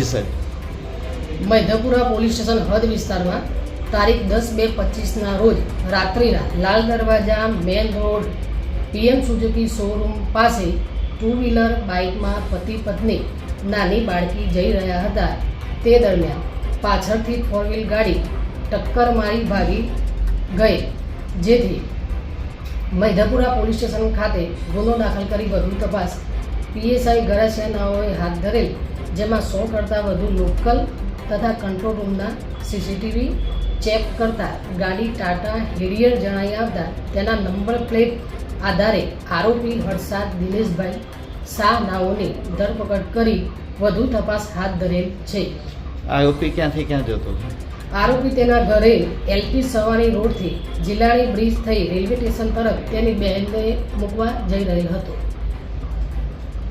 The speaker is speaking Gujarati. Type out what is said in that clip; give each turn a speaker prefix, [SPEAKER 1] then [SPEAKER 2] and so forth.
[SPEAKER 1] સાહેબ.
[SPEAKER 2] મૈધપુરા પોલીસ સ્ટેશન હદ વિસ્તારમાં તારીખ દસ બે પચીસના રોજ રાત્રિના Lal Darwaja main road, PM Suzuki showroom પાસે ટુ વ્હીલર બાઇકમાં પતિ પત્ની નાની બાળકી જઈ રહ્યા હતા. તે દરમિયાન પાછળથી ફોર વ્હીલ ગાડી ટક્કર મારી ભાગી ગઈ, જેથી મૈધપુરા પોલીસ સ્ટેશન ખાતે ગુનો દાખલ કરી વધુ તપાસ. પીએસઆઈ ગરાસેનાઓએ હાથ ધરેલ જેમાં સો કરતાં વધુ લોકલ તથા કંટ્રોલ રૂમના સીસીટીવી ચેક કરતા ગાડી ટાટા હેરિયર જણાઈ આવતા તેના નંબર પ્લેટ આધારે આરોપી હર્ષાદ દિનેશભાઈ શાહ નાઓની ધરપકડ કરી વધુ તપાસ હાથ ધરેલ છે.
[SPEAKER 1] આરોપી ક્યાંથી ક્યાં જતો
[SPEAKER 2] આરોપી તેના ઘરે એલપી સવાણી રોડથી જિલ્લાની બ્રિજ થઈ રેલવે સ્ટેશન તરફ તેની બહેનને મૂકવા જઈ રહેલ હતો.